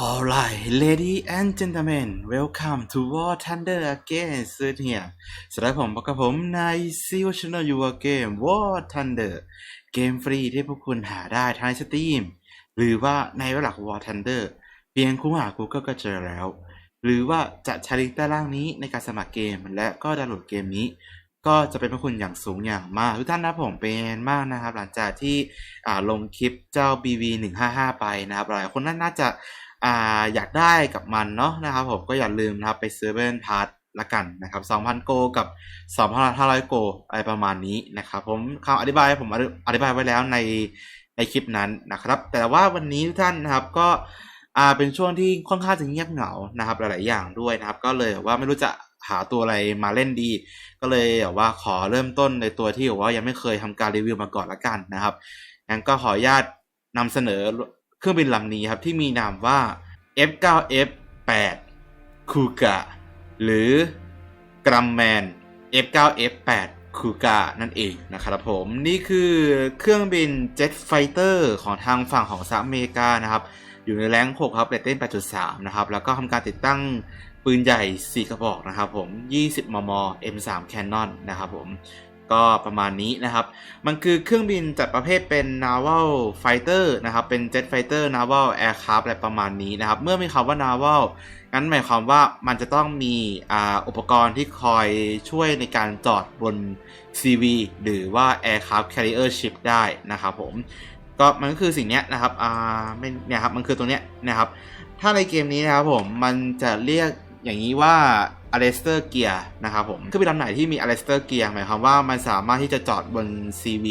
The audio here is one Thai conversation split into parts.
Alright, ladies and gentlemen, welcome to War Thunder again ซึ่งเนี่ยสำหรับผมพบกับผมในซีวชแนลยูเกม War Thunder เกมฟรีที่พวกคุณหาได้ทางสตรีมหรือว่าในหลัก War Thunder เพียงคุณหา Google ก็เจอแล้ว หรือว่าจะใช้ลิงก์ใต้ล่างนี้ในการสมัครเกมและก็ดาวน์โหลดเกมนี้ ก็จะเป็นพระคุณอย่างสูงอย่างมาก ทุกท่านนะผมเป็นมากนะครับ หลังจากที่ลงคลิปเจ้า BV 155 ไปนะครับหลายคนน่าจะ อ่าอยากได้กับมันเนาะนะครับผมก็อย่าลืมนะครับไปซื้อเป็นพาร์ทละกันนะครับ2,000 โกกับ 2,500 โกอะไรประมาณนี้นะครับผมคำอธิบายผมอธิบายไว้แล้วในในคลิปนั้นนะครับ แต่ว่าวันนี้ทุกท่านนะครับก็อ่าเป็นช่วงที่ค่อนข้างจะเงียบเหงานะครับ หลาย ๆ อย่างด้วยนะครับ ก็เลยว่าไม่รู้จะหาตัวอะไรมาเล่นดี ก็เลยแบบว่าขอเริ่มต้นในตัวที่แบบว่ายังไม่เคยทำการรีวิวมาก่อนละกันนะครับงั้นก็ขออนุญาตนำเสนอ เครื่องบินลำนี้ครับที่มีนามว่า F9F8 คูกะหรือกรัมแมน F9F8 คูกะนั่นเองนะครับผมนี่คือเครื่องบินเจ็ตไฟเตอร์ของทางฝั่งของสหรัฐอเมริกานะครับ อยู่ในแรง6ครับเรตเต้น8.3 นะครับ แล้วก็ทำการติดตั้งปืนใหญ่ 4 กระบอกนะครับผม 20 มม M3 Canon นะครับผม ก็ประมาณนี้นะครับ มันคือเครื่องบินจัดประเภทเป็น naval fighter นะครับ เป็น jet fighter naval aircraft อะไรประมาณนี้นะครับ เมื่อมีคำว่า naval งั้นหมายความว่ามันจะต้องมีอ่าอุปกรณ์ที่คอยช่วยในการจอดบน CV หรือว่า aircraft carrier ship ได้นะครับผม ก็มันก็คือสิ่งนี้นะครับอ่าไม่เนี่ยครับ มันคือตัวเนี้ยนะครับ ถ้าในเกมนี้นะครับผม มันจะเรียกอย่างนี้ว่า Arrestor Gear นะครับผมคือเป็นลำไหนที่มี Arrestor Gear หมายความว่ามันสามารถที่จะจอดบน CV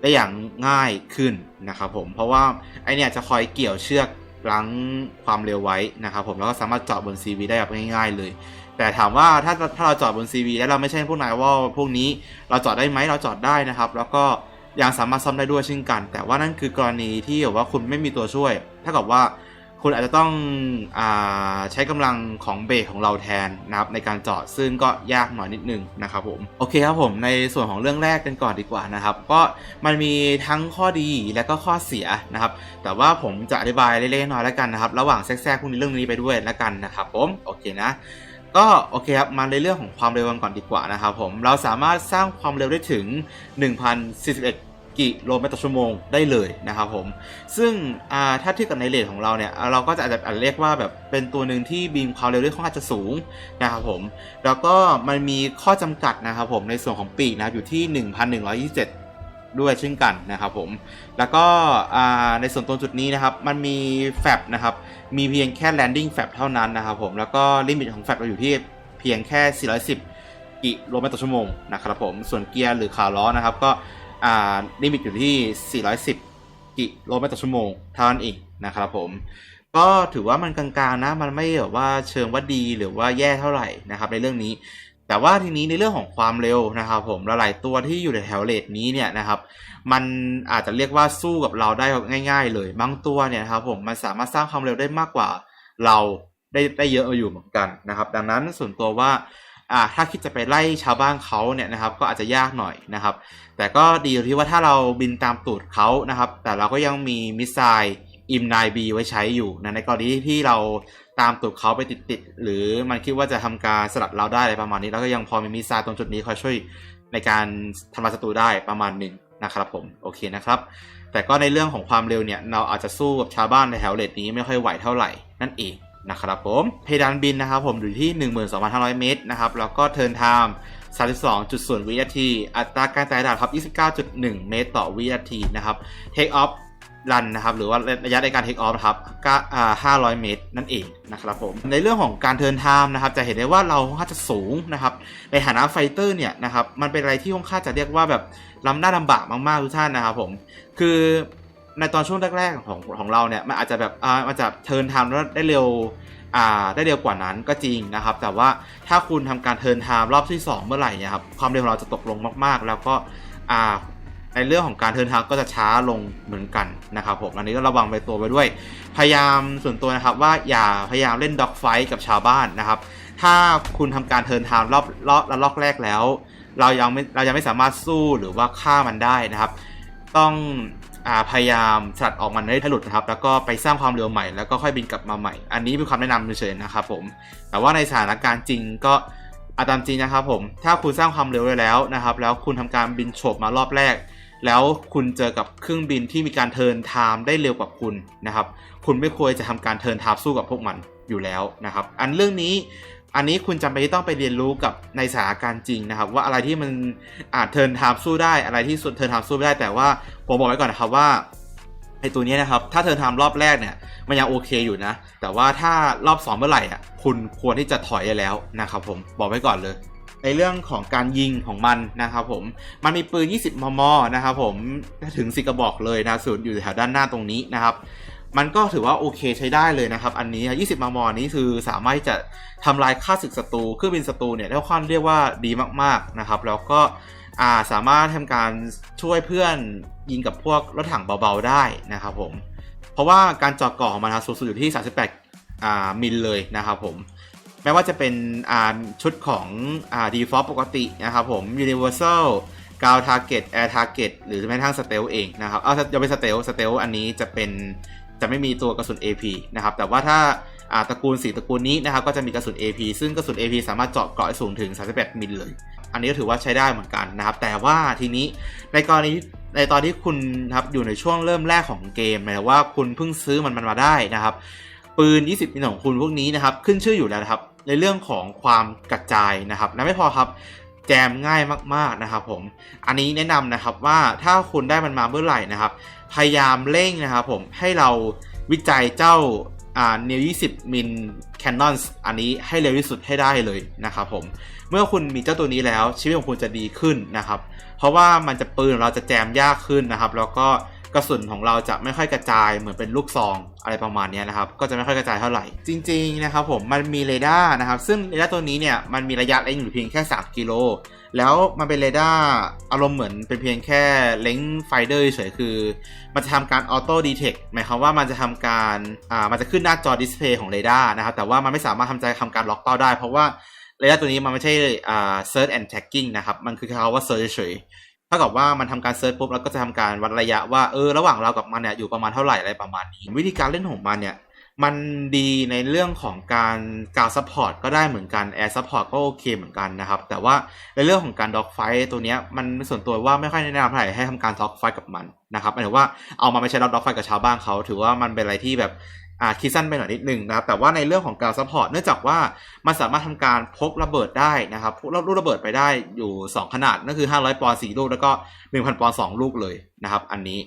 ได้อย่างง่ายขึ้นนะครับผมเพราะว่าไอเนี่ยจะคอยเกี่ยวเชือกรั้งความเร็วไว้นะครับผมแล้วก็สามารถจอดบน CV ได้แบบง่ายๆเลย แต่ถามว่าถ้าถ้าเราจอดบน CV แล้วเราไม่ใช่พวกนายว่าพวกนี้เราจอดได้ไหมเราจอดได้นะครับ แล้วก็ยังสามารถซ่อมได้ด้วยเช่นกัน แต่ว่านั่นคือกรณีที่แบบว่าคุณไม่มีตัวช่วย ถ้ากับว่า คุณอาจจะต้องอใช้กำลังของเบรกของเราแทนนะครับในการจอดซึ่งก็ยากหน่อยนิดนึงนะครับผมโอเคครับผมในส่วนของเรื่องแรกกันก่อนดีกว่านะครับ ก็มันมีทั้งข้อดีและก็ข้อเสียนะครับ แต่ว่าผมจะอธิบายเล็กๆน้อยๆแล้วกันนะครับ ระหว่างแทรกๆพวกนี้เรื่องนี้ไปด้วยแล้วกันนะครับผมโอเคนะก็โอเคครับ มาในเรื่องของความเร็วกันก่อนดีกว่านะครับผม เราสามารถสร้างความเร็วได้ถึง 1,041 กิโลเมตรต่อชั่วโมงได้เลยนะครับผม ซึ่งถ้าเทียบกับในเลทของเราเนี่ย เราก็จะอาจจะเรียกว่าแบบเป็นตัวหนึ่งที่บีมความเร็วได้ค่อนข้างจะสูงนะครับผม แล้วก็มันมีข้อจำกัดนะครับผมในส่วนของปีกนะอยู่ที่ 1,127ด้วยเช่นกันนะครับผม แล้วก็ในส่วนตรงจุดนี้นะครับ มันมีแฟบนะครับ มีเพียงแค่ landing แฟบเท่านั้นนะครับผม แล้วก็ลิมิตของแฟบเราอยู่ที่เพียงแค่ 410 กิโลเมตรต่อชั่วโมงนะครับผม ส่วนเกียร์หรือขาล้อนะครับ ก็ อ่าลิมิตอยู่ที่ 410 กิโลเมตรต่อชั่วโมงเท่านั้นเองนะครับผม ก็ถือว่ามันกลางๆนะ มันไม่แบบว่าเชิงว่าดีหรือว่าแย่เท่าไหร่นะครับในเรื่องนี้ แต่ว่าทีนี้ในเรื่องของความเร็วนะครับผมหลายตัวที่อยู่ในแถวเลทนี้เนี่ยนะครับมันอาจจะเรียกว่าสู้กับเราได้ง่าย ๆ เลยบางตัวเนี่ยครับผมมันสามารถสร้างความเร็วได้มากกว่าเราได้ได้เยอะอยู่เหมือนกันนะครับ ดังนั้นส่วนตัวว่า อ่าถ้าคิดจะไปไล่ชาวบ้านเขาเนี่ยนะครับก็อาจจะยากหน่อยนะครับ แต่ก็ดีอยู่ที่ว่าถ้าเราบินตามตูดเขานะครับ แต่เราก็ยังมีมิสไซล์อิมไนบีไว้ใช้อยู่นะในกรณีที่เราตามตูดเขาไปติดๆหรือมันคิดว่าจะทำการสลัดเราได้อะไรประมาณนี้ แล้วก็ยังพอมีมิสไซล์ตรงจุดนี้คอยช่วยในการทำลายศัตรูได้ประมาณหนึ่งนะครับผมโอเคนะครับ แต่ก็ในเรื่องของความเร็วเนี่ยเราอาจจะสู้กับชาวบ้านในแถวเลดนี้ไม่ค่อยไหวเท่าไหร่นั่นเอง นะครับผม เพดานบินนะครับผมอยู่ที่ 12,500 เมตรนะครับ แล้วก็เทิร์นไทม์32.0 วินาที อัตราการไต่ระดับครับ 29.1 เมตรต่อวินาทีนะครับ เทคออฟรันนะครับหรือว่าระยะในการเทคออฟครับก็500 เมตรนั่นเองนะครับผมในเรื่องของการเทิร์นไทม์นะครับจะเห็นได้ว่าเราค่อนข้างจะสูงนะครับในฐานะไฟเตอร์เนี่ยนะครับมันเป็นอะไรที่ค่อนข้างจะเรียกว่าแบบลำหน้าลำบากมากๆทุกท่านนะครับผมคือ ในตอนช่วงแรก ๆ ของของเราเนี่ยมันอาจจะแบบอ่ามันจะเทิร์นไทม์ได้เร็วอ่าได้เร็วกว่านั้นก็จริงนะครับ แต่ว่าถ้าคุณทำการเทิร์นไทม์รอบที่ 2 เมื่อไหร่เนี่ยครับความเร็วของเราจะตกลงมากๆ แล้วก็อ่าในเรื่องของการเทิร์นทม์ก็จะช้าลงเหมือนกันนะครับผมอันนี้ก็ระวังไปตัวไปด้วย พยายามส่วนตัวนะครับว่าอย่าพยายามเล่นด็อกไฟกับชาวบ้านนะครับ ถ้าคุณทำการเทิร์นทม์รอบรอบละลอกแรกแล้ว เรายังไม่เรายังไม่สามารถสู้หรือว่าฆ่ามันได้นะครับ ต้อง พยายามสลัดออกมันให้หลุดนะครับ แล้วก็ไปสร้างความเร็วใหม่แล้วก็ค่อยบินกลับมาใหม่ อันนี้เป็นความแนะนำเฉยๆนะครับผม แต่ว่าในสถานการณ์จริงก็อาตามจริงนะครับผม ถ้าคุณสร้างความเร็วได้แล้วนะครับ แล้วคุณทำการบินโฉบมารอบแรก แล้วคุณเจอกับเครื่องบินที่มีการเทินไทม์ได้เร็วกว่าคุณนะครับ คุณไม่ควรจะทำการเทินไทม์สู้กับพวกมันอยู่แล้วนะครับ อันเรื่องนี้อันนี้คุณจำเป็นที่ต้องไปเรียนรู้กับในสถานการณ์จริงนะครับ ว่าอะไรที่มันอาจเทินไทม์สู้ได้อะไรที่สุดเทินไทม์สู้ไม่ได้ แต่ว่า ผมบอกไว้ก่อนนะครับว่าไอตัวนี้นะครับ ถ้าเทิร์นไทม์รอบแรกเนี่ย มันยังโอเคอยู่นะ แต่ว่าถ้ารอบสองเมื่อไหร่อะ คุณควรที่จะถอยได้แล้วนะครับผม บอกไว้ก่อนเลย ในเรื่องของการยิงของมันนะครับผม มันมีปืน 20 มม นะครับผม ถึงสิกระบอกเลยนะศูนย์อยู่แถวด้านหน้าตรงนี้นะครับ มันก็ถือว่าโอเคใช้ได้เลยนะครับ อันนี้ 20 มม นี้คือสามารถที่จะทำลายค่าศึกศัตรู เครื่องบินศัตรูเนี่ยได้ค่อนเรียกว่าดีมากๆนะครับ แล้วก็ อ่าสามารถทำการช่วยเพื่อนยิงกับพวกรถถังเบาๆได้นะครับผม เพราะว่าการเจาะเกาะของมันครับสูงสุดอยู่ที่ 38อ่ามิลเลยนะครับผมแม้ว่าจะเป็นอ่าชุดของอ่า default ปกตินะครับผม universal ground target air target หรือแม้กระทั่ง stealth เองนะครับ เอาจะเป็น stealth stealth อันนี้จะเป็นจะไม่มีตัวกระสุน AP นะครับ แต่ว่าถ้าอ่าตระกูลสีตระกูลนี้นะครับ ก็จะมีกระสุน AP ซึ่งกระสุน AP สามารถเจาะเกราะสูงถึง 38 มิลเลย อันนี้ก็ถือว่าใช้ได้เหมือนกันนะครับ แต่ว่าทีนี้ในกรณีในตอนที่คุณครับอยู่ในช่วงเริ่มแรกของเกมหมายว่าคุณเพิ่งซื้อมันมันมาได้นะครับ ปืน 20มิลของคุณพวกนี้นะครับ ขึ้นชื่ออยู่แล้วครับ ในเรื่องของความกระจายนะครับและไม่พอครับแจมง่ายมากๆนะครับผม อันนี้แนะนำนะครับว่าถ้าคุณได้มันมาเมื่อไหร่นะครับ พยายามเร่งนะครับผมให้เราวิจัยเจ้าอ่า New 20มิล Canon อันนี้ให้เร็วที่สุดให้ได้เลยนะครับผม เมื่อคุณมีเจ้าตัวนี้แล้วชีวิตของคุณจะดีขึ้นนะครับ เพราะว่ามันจะปืนเราจะแจมยากขึ้นนะครับ แล้วก็กระสุนของเราจะไม่ค่อยกระจายเหมือนเป็นลูกซองอะไรประมาณนี้นะครับ ก็จะไม่ค่อยกระจายเท่าไหร่ จริง ๆ นะครับผมมันมีเรดาร์นะครับ ซึ่งเรดาร์ตัวนี้เนี่ยมันมีระยะเล็งอยู่เพียงแค่ 3 กิโล แล้วมันเป็นเรดาร์อารมณ์เหมือนเป็นเพียงแค่เล็งไฟเดอร์เฉยคือ มันจะทำการออโต้ดีเทคหมายความว่ามันจะทำการอ่ามันจะขึ้นหน้าจอดิสเพย์ของเรดาร์นะครับแต่ว่ามันไม่สามารถทำใจทำการล็อกเป้าได้ เพราะว่า รดาร์ตัวนี้มันไม่ใช่อ่า search and tagging นะครับ มันคือคำว่า search เฉยๆเท่ากับว่ามันทำการเซิร์ชปุ๊บแล้วก็จะทำการวัดระยะว่าเออระหว่างเรากับมันเนี่ยอยู่ประมาณเท่าไหร่อะไรประมาณนี้ วิธีการเล่นของมันเนี่ยมันดีในเรื่องของการการซัพพอร์ตก็ได้เหมือนกันแอร์ซัพพอร์ตก็โอเคเหมือนกันนะครับ แต่ว่าในเรื่องของการด็อกไฟตัวเนี้ยมันส่วนตัวว่าไม่ค่อยแนะนำเท่าไหร่ให้ทำการด็อกไฟกับมันนะครับหมายถึงว่าเอามาไม่ใช้ด็อกไฟกับชาวบ้านเขาถือว่ามันเป็นอะไรที่แบบ อ่าคิดสั้นไปหน่อยนิดนึงนะครับแต่ว่าในเรื่องของการซัพพอร์ตเนื่องจากว่ามันสามารถทำการพกระเบิดได้นะครับพกลูกระเบิดไปได้อยู่ 2 ขนาดนั่นคือ 500 ปอนด์4ลูกแล้วก็ 1,000 ปอนด์2ลูกเลยนะครับ อันนี้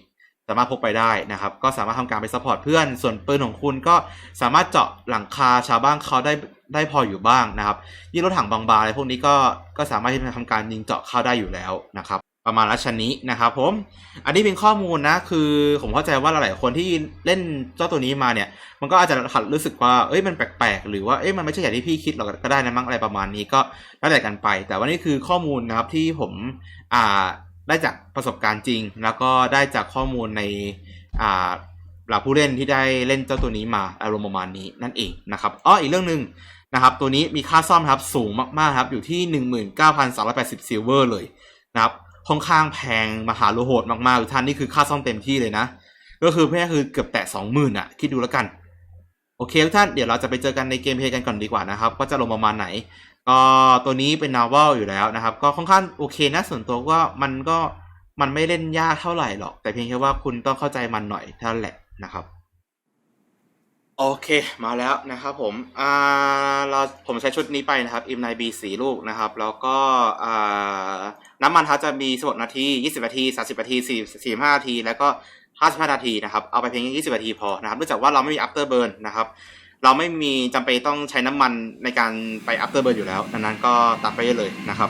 สามารถพกไปได้นะครับ ก็สามารถทำการไปซัพพอร์ตเพื่อน ส่วนปืนของคุณก็สามารถเจาะหลังคาชาวบ้านเขาได้ได้พออยู่บ้างนะครับยิ่งรถถังบางๆอะไรพวกนี้ก็ก็สามารถที่จะทำการยิงเจาะเข้าได้อยู่แล้วนะครับ ประมาณรัชนีนะครับผม อันนี้เป็นข้อมูลนะ คือผมเข้าใจว่าหลายๆคนที่เล่นเจ้าตัวนี้มาเนี่ย มันก็อาจจะรู้สึกว่า เอ้ย มันแปลกๆ หรือว่า เอ้ย มันไม่ใช่อย่างที่พี่คิดหรอกก็ได้นะมั้งอะไรประมาณนี้ก็แล้วแต่กันไป แต่ว่านี่คือข้อมูลนะครับที่ผมอ่าได้จากประสบการณ์จริง แล้วก็ได้จากข้อมูลในอ่าเหล่าผู้เล่นที่ได้เล่นเจ้าตัวนี้มาอารมณ์ประมาณนี้นั่นเองนะครับอ้ออีกเรื่องหนึ่งนะครับตัวนี้มีค่าซ่อมครับสูงมากๆครับอยู่ที่ 19,380ซิลเวอร์เลยนะครับ ค่อนข้างแพงมหาโลโหดมากๆทุกท่านนี่คือค่าซ่อมเต็มที่เลยนะ ก็คือเพื่อคือเกือบแตะสองหมื่นอะ คิดดูแล้วกัน โอเคทุกท่านเดี๋ยวเราจะไปเจอกันในเกมเพย์กันก่อนดีกว่านะครับว่าจะลงประมาณไหนก็ตัวนี้เป็นนาวลอยู่แล้วนะครับ ก็ค่อนข้างโอเคนะส่วนตัวว่ามันก็มันไม่เล่นยากเท่าไหร่หรอก แต่เพียงแค่ว่าคุณต้องเข้าใจมันหน่อยเท่านั้นแหละนะครับ โอเคมาแล้วนะครับผมอ่าเราผมใช้ชุดนี้ไปนะครับอิมไนบีสีลูกนะครับ แล้วก็อ่าน้ำมันครัจะมี16นาที 20 นาที 30 นาที 4 45 นาที แล้วก็ 55 นาทีนะครับ เอาไปเพียงแค่20 นาทีพอนะครับเนื่องจากว่าเราไม่มี after burn นะครับ เราไม่มีจำเป็นต้องใช้น้ำมันในการไป after burn อยู่แล้วดังนั้นก็ตัดไปได้เลยนะครับ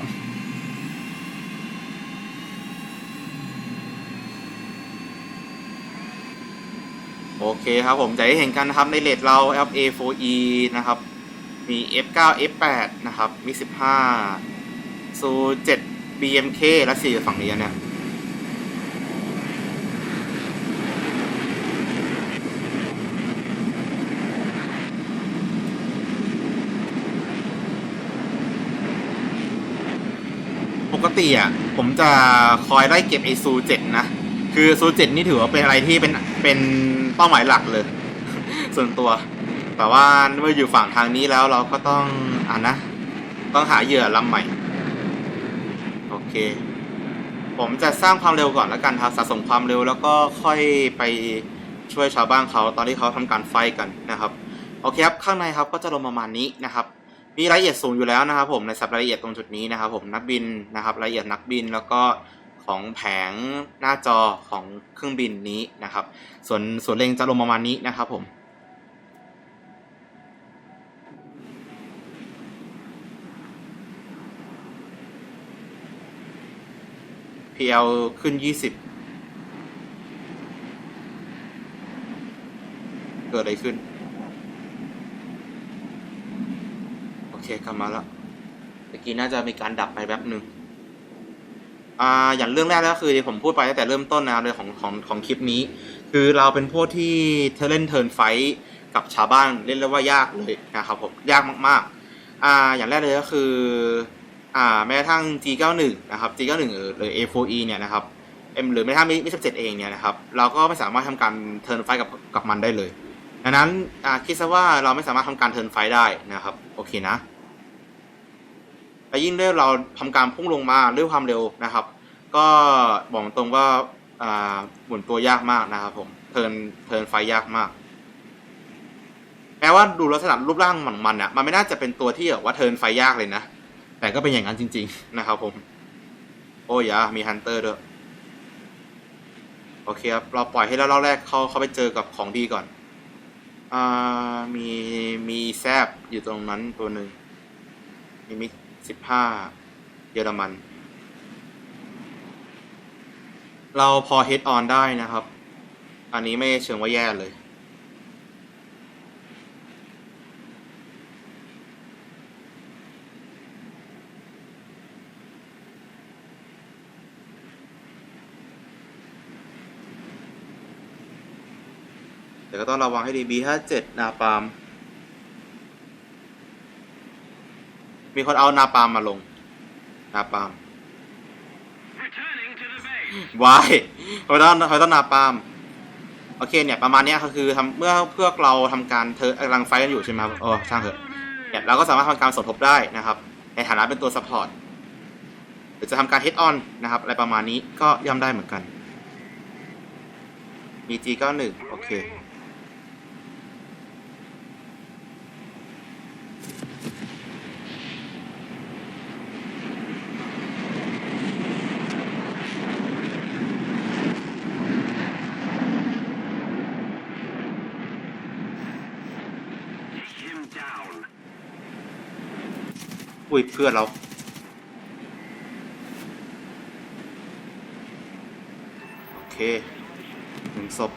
โอเคครับผมจะได้เห็นกันนะครับในเลทเรา FA4E นะครับ มี F9 F8 นะครับ มี15 ซู7 BMK และ4ฝั่งนี้เนี่ยปกติอะผมจะคอยไล่เก็บไอซู7นะ คือซูเจ็ดนี่ถือว่าเป็นอะไรที่เป็นเป็นเป้าหมายหลักเลย ส่วนตัว แต่ว่าเมื่ออยู่ฝั่งทางนี้แล้วเราก็ต้องอ่านะ ต้องหาเหยื่อลำใหม่ โอเค ผมจะสร้างความเร็วก่อนแล้วกันครับสะสมความเร็วแล้วก็ค่อยไปช่วยชาวบ้านเขาตอนที่เขาทำการไฟกันนะครับโอเคครับข้างในครับก็จะลงประมาณนี้นะครับ มีรายละเอียดสูงอยู่แล้วนะครับ ผมในสับรายละเอียดตรงจุดนี้นะครับ ผมนักบินนะครับ รายละเอียดนักบินแล้วก็ ของแผงหน้าจอของเครื่องบินนี้นะครับ ส่วนส่วนเลงจะลงประมาณนี้นะครับผม PL ขึ้น 20 เกิดอะไรขึ้น โอเคกลับมาแล้วเมื่อกี้น่าจะมีการดับไปแป๊บหนึ่ง อ่าอย่างเรื่องแรกแล้วคือผมพูดไปตั้งแต่เริ่มต้นนะครับเลยของของของคลิปนี้ คือเราเป็นพวกที่เธอเล่นเทิร์นไฟท์กับชาวบ้านเล่นแล้วว่ายากเลยนะครับผมยากมากๆอ่าอย่างแรกเลยก็คืออ่าแม้กระทั่ง G91 นะครับ G91 หรือ A4E เนี่ยนะครับเอ็มหรือแม้กระทั่งมิสเจ็ดเองเนี่ยนะครับเราก็ไม่สามารถทำการเทิร์นไฟท์กับกับมันได้เลยดังนั้นอ่าคิดซะว่าเราไม่สามารถทำการเทิร์นไฟท์ได้นะครับโอเคนะ และยิ่งด้วยเราทำการพุ่งลงมาด้วยความเร็วนะครับ ก็บอกตรงว่าหมุนตัวยากมากนะครับผมเทินเทินไฟยากมากแม้ว่าดูลักษณะรูปร่างของมันอะมันไม่น่าจะเป็นตัวที่แบบว่าเทินไฟยากเลยนะ แต่ก็เป็นอย่างนั้นจริง ๆ นะครับผม โอ้ยามีฮันเตอร์ด้วยโอเคครับ เราปล่อยให้เราแรกเขาเขาไปเจอกับของดีก่อน อ่า มี มีแซบอยู่ตรงนั้นตัวหนึ่งมีมิก สิบห้าเยอรมัน เราพอเฮดออนได้นะครับ อันนี้ไม่เชิงว่าแย่เลย แต่ก็ต้องระวังให้ดี B57 นาปาม มีคนเอานาปาล์มมาลง นาปาล์ม Returning to the base. วายเขาต้องเขาต้องนาปาล์มโอเคเนี่ยประมาณเนี้ยก็คือทำเมื่อเพื่อเราทำการเธอกำลังไฟท์กันอยู่ใช่ไหมครับโอ้ช่างเถอะเนี่ยเราก็สามารถทำการสมทบได้นะครับ ในฐานะเป็นตัวซัพพอร์ตหรือจะทำการเฮดออนนะครับ อะไรประมาณนี้ก็ย่อมได้เหมือนกันมี G91 โอเค อุ้ยเพื่อนเรา โอเคหนึ่งศพ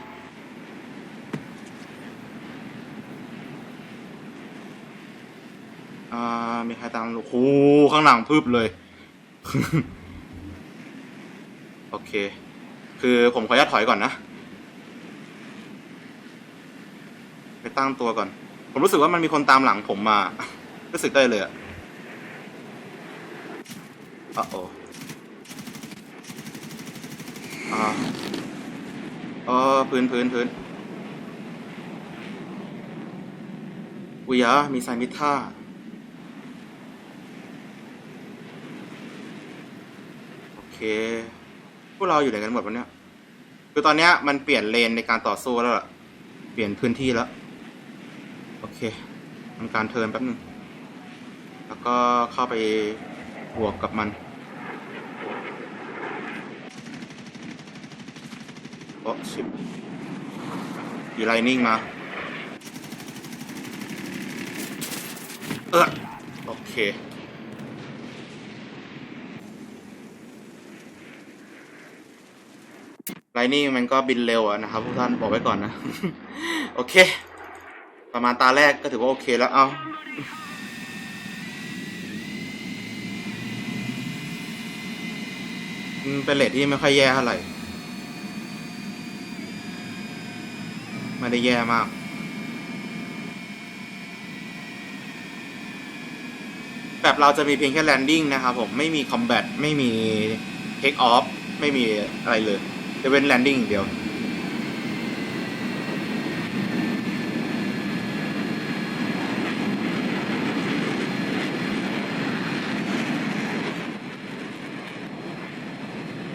อ่ามีใครตามโอ้โหข้างหลังพึบเลย โอเค คือผมขออนุญาตถอยก่อนนะ ไปตั้งตัวก่อน ผมรู้สึกว่ามันมีคนตามหลังผมมา รู้สึกได้เลยอะ อะโอ้อ่าเออพื้นพื้นพื้นอุยะมีไซมิท่าโอเค พวกเราอยู่ไหนกันหมดวะเนี่ย คือตอนเนี้ยมันเปลี่ยนเลนในการต่อสู้แล้วล่ะ เปลี่ยนพื้นที่แล้ว โอเคทำการเทิร์นแป๊บนึง แล้วก็เข้าไปบวกกับมัน โอ้ชิบมีไลนิ่งมา เออโอเค ไลนิ่งมันก็บินเร็วอะนะครับทุกท่านบอกไว้ก่อนนะ โอเค ประมาณตาแรกก็ถือว่าโอเคแล้ว เอาเป็นเลทที่ไม่ค่อยแย่เท่าไหร่ ไม่ได้แย่มาก แบบเราจะมีเพียงแค่แลนดิ้งนะครับผมไม่มีคอมแบทไม่มีเทคออฟไม่มีอะไรเลยจะเป็นแลนดิ้งเดียว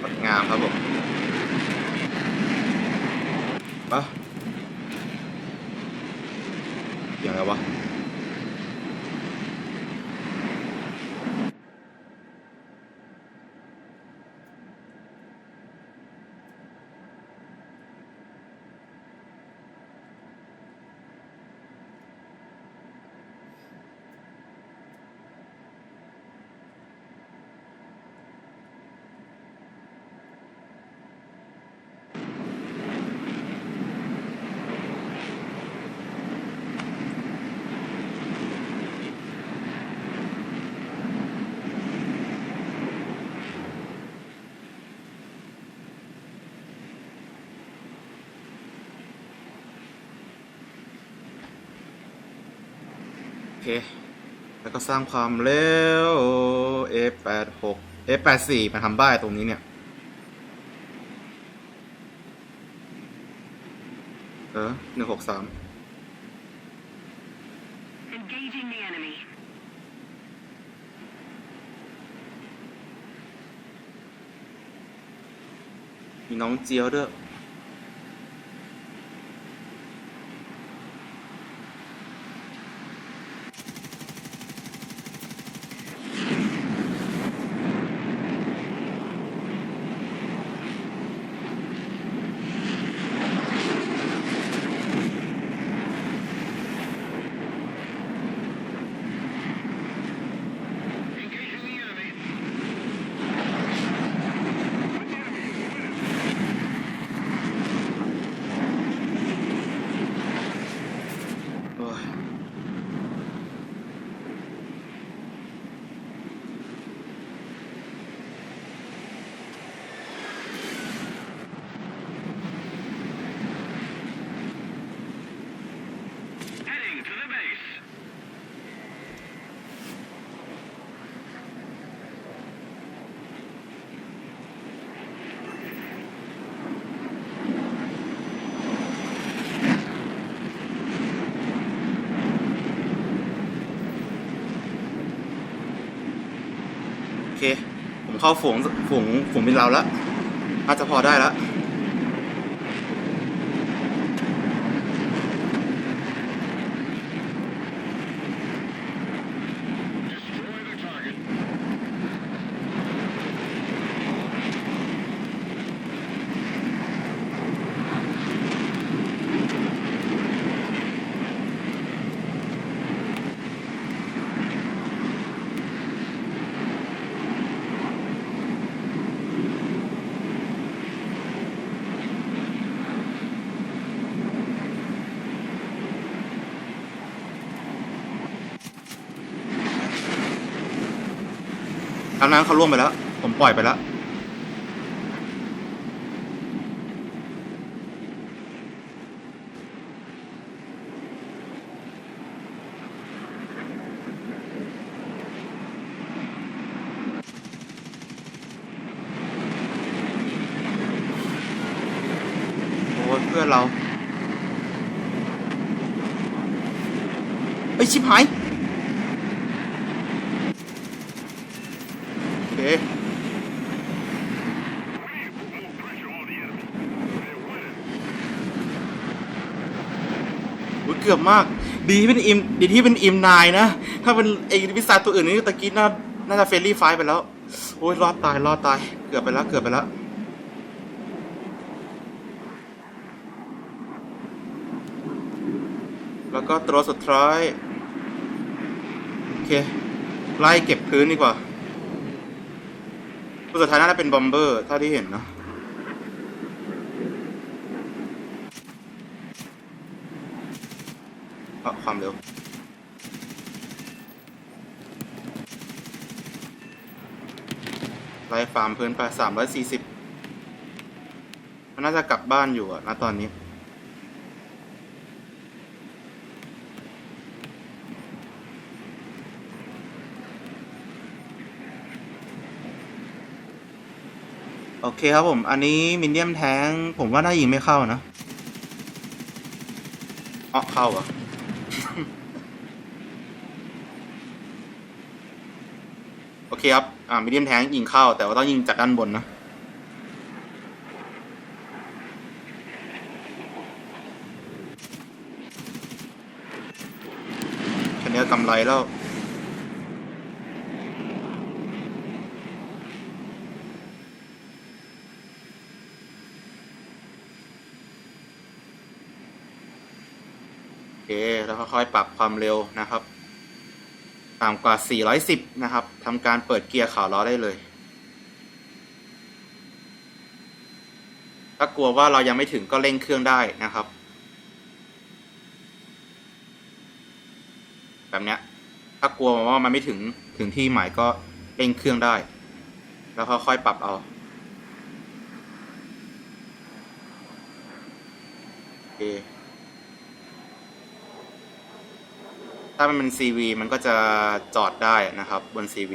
งดงามครับผมปะอย่างไรวะ โอ เค แล้วก็สร้างความเร็ว F86 F84 มาทำบ้ายตรงนี้เนี่ย เออหนึ่งหกสาม Engaging the enemy. มีน้องเจียวด้วย Engaging the enemy. โอ้ย Heading to the base. โอเค ผม เข้าฝูงฝูงฝูงบินเราแล้วอาจจะพอได้แล้ว ทางนั้นเขาล่วงไปแล้ว ผมปล่อยไปแล้ว โอ้ยเพื่อนเรา ไอยชิบหาย โอเค อุ๊ยเกือบมาก ดีที่เป็นอิมดีที่เป็นอิมนายนะ ถ้าเป็นไอ้วิสาตัวอื่นนี่ตะกี้น่าน่าจะเฟรนลี่ไฟไปแล้ว โอ้ยรอดตายรอดตาย เกือบไปแล้วเกือบไปแล้วแล้วก็ตัวสุดท้าย โอเค ไล่เก็บพื้นดีกว่าตัวสุดท้ายน่าจะเป็นบอมเบอร์เท่าที่เห็นเนอะเอา ความเร็วไล่ฟาร์มพื้นไปสามร้อยสี่สิบมันน่าจะกลับบ้านอยู่อะณตอนนี้ โอเคครับผม อันนี้มินเดียมแทงผมว่าน่ายิงไม่เข้านะ เอ๋อเข้าอะ โอเคครับ อ่ามิเดียมแทงยิงเข้า แต่ว่าต้องยิงจากด้านบนนะ แค่นี้กำไรแล้วโอเคแล้วค่อยๆปรับความเร็วนะครับ ต่ำกว่า 410 นะครับทำการเปิดเกียร์ข่าวล้อได้เลย ถ้ากลัวว่าเรายังไม่ถึงก็เร่งเครื่องได้นะครับ แบบเนี้ย ถ้ากลัวว่ามันไม่ถึงถึงที่หมายก็เร่งเครื่องได้ แล้วค่อยๆปรับเอาโอเค ถ้ามันเป็น CV มันก็จะจอดได้นะครับบน CV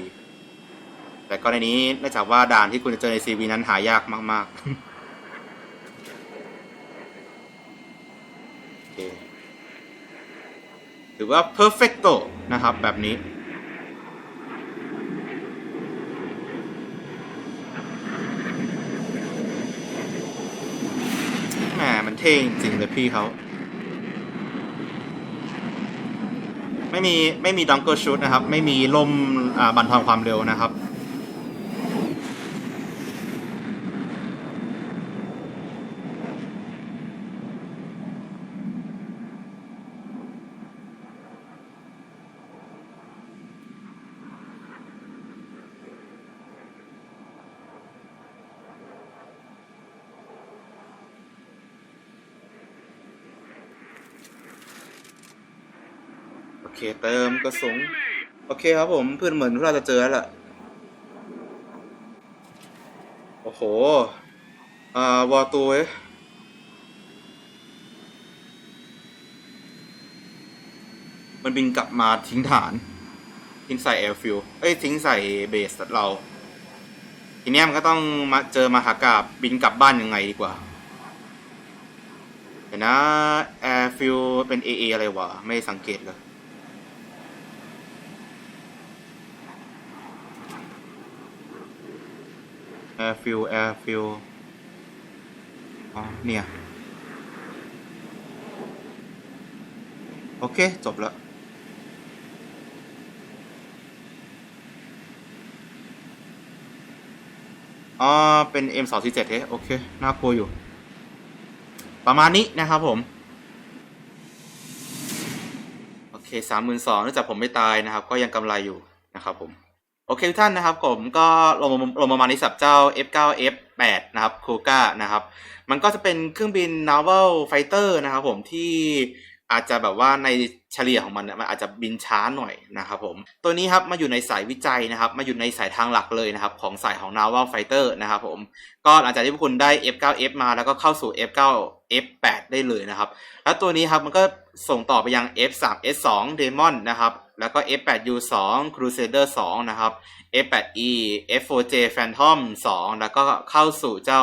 แต่กรณีนี้เนื่องจากว่าด่านที่คุณจะเจอใน CV นั้นหายากมากๆโอเคถือว่า perfecto นะครับแบบนี้แหมมันเท่จริงเลยพี่เขา ไม่มีไม่มีดังเกิลชูดนะครับ ไม่มีลมอ่าบันทอนความเร็วนะครับ เคเติมกระสุนโอเคครับผมเพื่อนเหมือนเราจะเจอแล้วล่ะ โอ้โห อ่าวอตัวเว้ยมันบินกลับมาทิ้งฐาน ทิ้งใส่แอร์ฟิลเอ้ย ทิ้งใส่เบสเรา ทีเนี้ยมันก็ต้องมาเจอมาหากาบบินกลับบ้านยังไงดีกว่าเดี๋ยวนะแอร์ฟิลเป็น AA อะไรวะ ไม่สังเกตเลย แอร์ฟิลแอร์ฟิลอ๋อเนี่ย โอเค จบแล้วอ๋อ เป็น M 2 4 7 เฮ้โอเค น่ากลัวอยู่ ประมาณนี้นะครับผม โอเคสามหมื่นสองเนื่องจากผมไม่ตายนะครับ ก็ยังกำไรอยู่นะครับผม โอเคทุกท่านนะครับผมก็ลงมาลงประมาณนี้สับเจ้า F9 F8 นะครับคูก้านะครับ มันก็จะเป็นเครื่องบิน naval fighter นะครับผมที่ อาจจะแบบว่าในเฉลี่ยของมันนะมันอาจจะบินช้าหน่อยนะครับผม ตัวนี้ครับมาอยู่ในสายวิจัยนะครับ มาอยู่ในสายทางหลักเลยนะครับ ของสายของ naval fighter นะครับผม ก็หลังจากที่พวกคุณได้ F9F มาแล้วก็เข้าสู่ F9 F8 ได้เลยนะครับ แล้วตัวนี้ครับมันก็ส่งต่อไปยัง F3S2 Demon นะครับ แล้วก็ F8U2 Crusader 2 นะครับ F8E F4J Phantom 2 แล้วก็เข้าสู่เจ้า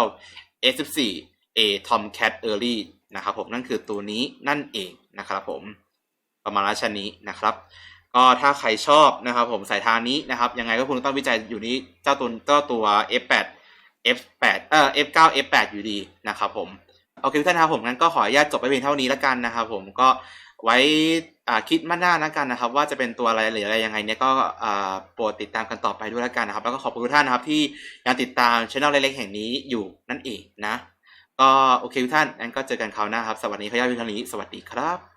F14A Tomcat Early นะครับผมนั่นคือตัวนี้นั่นเองนะครับผมประมาณราชนี้นะครับ ก็ถ้าใครชอบนะครับผมสายทางนี้นะครับ ยังไงก็คงต้องวิจัยอยู่นี้เจ้าตัวเจ้าตัว F8 F8 เอ่อ F9 F8 อยู่ดีนะครับผมโอเคทุกท่านครับผมงั้นก็ขออนุญาตจบไปเพียงเท่านี้แล้วกันนะครับผมก็ไว้อ่คิดมาหน้าแล้วกันนะครับ ว่าจะเป็นตัวอะไรหรืออะไรยังไงเนี่ยก็อ่โปรดติดตามกันต่อไปด้วยแล้วกันนะครับ แล้วก็ขอบคุณทุกท่านนะครับที่ยังติดตามช่องเล็กๆแห่งนี้อยู่นั่นเองนะ ก็โอเคทุกท่านงั้นก็เจอกันคราวหน้าครับ สวัสดีขย้าตเพียงเท่านี้ สวัสดีครับ